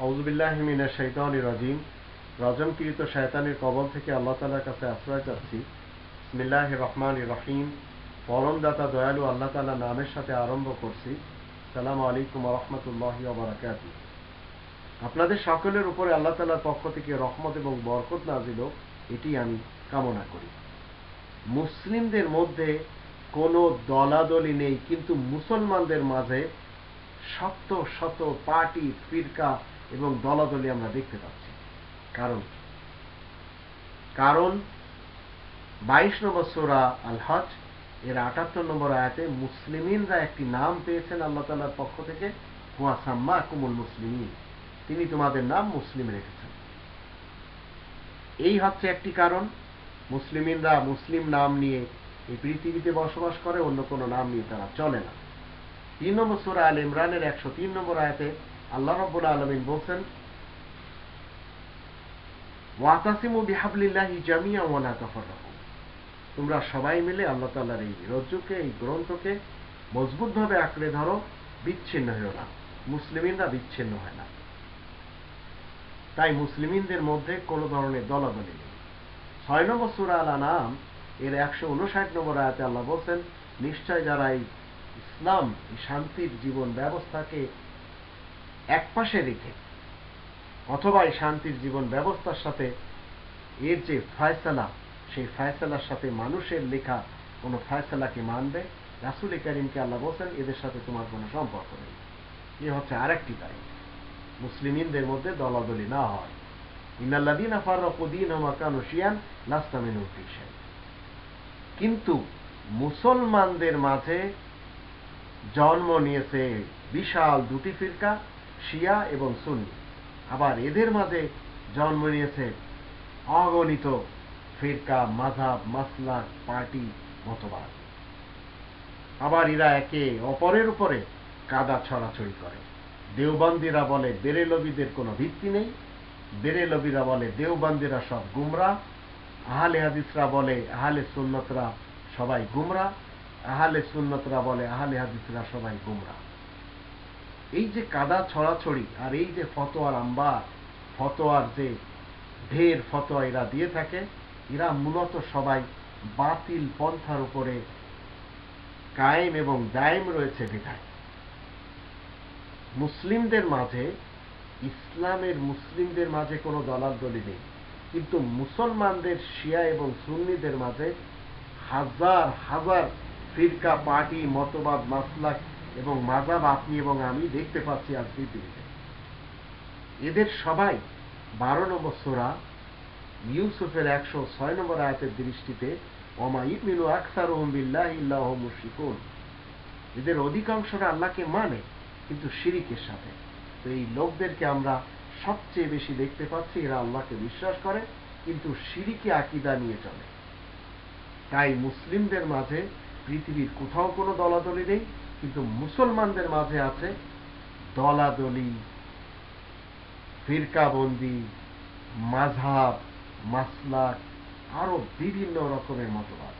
রাজিম। রজমকৃত শয়তানের কবল থেকে আল্লাহ তালার কাছে আশ্রয় চাচ্ছি। ইসমিল্লাহ রহমান রহিম। পরমদাতা দয়ালু আল্লাহ তালা নামের সাথে আরম্ভ করছি। সালাম আলাইকুম রহমতুল্লাহ বারাকাত আপনাদের সকলের উপরে আল্লাহ তালার পক্ষ থেকে রহমত এবং বরকত না নাজিল এটি আমি কামনা করি। মুসলিমদের মধ্যে কোনো দলাদলি নেই, কিন্তু মুসলমানদের মাঝে শত শত পার্টি, ফিরকা এবং দলাদলি আমরা দেখতে পাচ্ছি। কারণ? কারণ বাইশ নম্বর সোরা আল হজ এর আটাত্তর নম্বর আয়াতে মুসলিমিনরা একটি নাম পেয়েছেন আল্লাহ তালার পক্ষ থেকে, হুয়া সাম্মা কুমুল মুসলিমিন। তিনি তোমাদের নাম মুসলিম রেখেছেন। এই হচ্ছে একটি কারণ। মুসলিমিনরা মুসলিম নাম নিয়ে এই পৃথিবীতে বসবাস করে, অন্য কোনো নাম নিয়ে তারা চলে না। তিন নম্বর সুরা আল ইমরানের একশো তিন নম্বর আয়াতে আল্লাহ রব্বুল আলমিন বলছেন, ওয়াতাসিমু বিহাবলিল্লাহি জামিয়া ওয়ালা তাফাররাকু। তোমরা সবাই মিলে আল্লাহ তাআলার এই রজ্জুকে, এই গ্রন্থকে মজবুতভাবে আঁকড়ে ধরো, বিচ্ছিন্ন হয়েও না। মুসলিমিনরা বিচ্ছিন্ন হয় না। তাই মুসলিমিনদের মধ্যে কোনো ধরনের দলাদলি নেই। ছয় নম্বর সুরা আল নাম এর একশো উনষাট নম্বর আয়াতে আল্লাহ বলছেন, নিশ্চয় যারা এই ইসলাম শান্তির জীবন ব্যবস্থাকে একপাশে রেখে, অথবা এই শান্তির জীবন ব্যবস্থার সাথে, এর যে ফয়সালা, সেই ফয়সালার সাথে মানুষের লেখা কোনো ফয়সালাকে মানবে? রাসুল করিমকে আল্লাহ বলছেন, এদের সাথে তোমার কোনো সম্পর্ক নেই। এ হচ্ছে আরেকটি দায়ী মুসলিমিনদের মধ্যে দলাদলি না হয়। ইনাল্লাদিন আফার রকুদ্দিন হমাকানু শিয়ান লাস্তামিনুল কিন্তু মুসলমানদের মাঝে জন্ম নিয়েছে বিশাল দুটি ফিরকা, শিয়া এবং সুন্নি। আবার এদের মাঝে জন্ম নিয়েছে অগণিত ফিরকা মাঝাব মাসলাক, পার্টি, মতবাদ। আবার এরা একে অপরের উপরে কাদা ছড়াছড়ি করে। দেওবন্দিরা বলে, বেরেলবিদের কোনো ভিত্তি নেই। বেরেলবিরা বলে, দেওবন্দিরা সব গুমরা। আহলে হাদিসরা বলে, আহলে সুন্নতরা সবাই গুমরা। আহলে সুন্নতরা বলে, আহলে হাদিসরা সবাই গুমরা। এই যে কাদা ছড়াছড়ি আর এই যে ফতোয়ার আম্বার, ফতোয়ার যে ঢের ফতোয়া এরা দিয়ে থাকে, এরা মূলত সবাই বাতিল পন্থার উপরে কায়েম এবং দায়েম রয়েছে বিধায়। মুসলিমদের মাঝে, ইসলামের মুসলিমদের মাঝে কোনো দলাদলি নেই। কিন্তু মুসলমানদের শিয়া এবং সুন্নিদের মাঝে হাজার হাজার ফিরকা পার্টি মতবাদ, মাসলাক এবং মাজাব আপনি এবং আমি দেখতে পাচ্ছি আজ পৃথিবীতে এদের সবাই বারো নম্বর সোরা ইউসুফের একশো ছয় নম্বর আয়াতের দৃষ্টিতে অমা ইমিনু আকসার বিল্লাহ ইল্লাহ মুশিকুন এদের অধিকাংশরা আল্লাহকে মানে কিন্তু শিরিকের সাথে। তো এই লোকদেরকে আমরা সবচেয়ে বেশি দেখতে পাচ্ছি, এরা আল্লাহকে বিশ্বাস করে, কিন্তু শিরিকে আকিদা নিয়ে চলে। তাই মুসলিমদের মাঝে পৃথিবীর কোথাও কোনো দলাদলি নেই, কিন্তু মুসলমানদের মাঝে আছে দলাদলি, ফিরকাবন্দি, মাঝহাব, মাসলাক, আরও বিভিন্ন রকমের মতবাদ।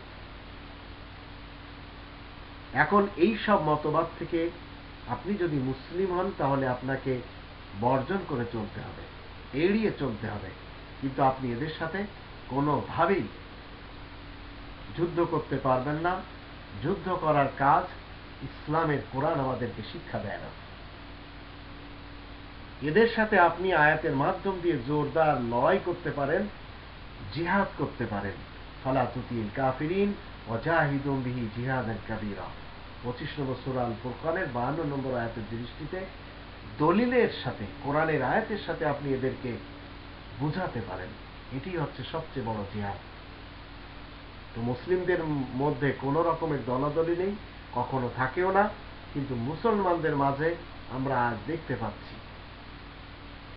এখন এই সব মতবাদ থেকে আপনি যদি মুসলিম হন, তাহলে আপনাকে বর্জন করে চলতে হবে, এড়িয়ে চলতে হবে। কিন্তু আপনি এদের সাথে কোনোভাবেই যুদ্ধ করতে পারবেন না। যুদ্ধ করার কাজ ইসলামের কোরআন আমাদেরকে শিক্ষা দেয় না। এদের সাথে আপনি আয়াতের মাধ্যম দিয়ে জোরদার লড়াই করতে পারেন, জিহাদ করতে পারেন। কাফিরিন জিহাদের কাবিরা। পঁচিশ নম্বর সুরাল ফুরকানের বাহান্ন নম্বর আয়াতের দৃষ্টিতে দলিলের সাথে, কোরআনের আয়াতের সাথে আপনি এদেরকে বুঝাতে পারেন। এটি হচ্ছে সবচেয়ে বড় জিহাদ। তো মুসলিমদের মধ্যে কোনো রকমের দলাদলি নেই, কখনো থাকেও না, কিন্তু মুসলমানদের মাঝে আমরা আজ দেখতে পাচ্ছি।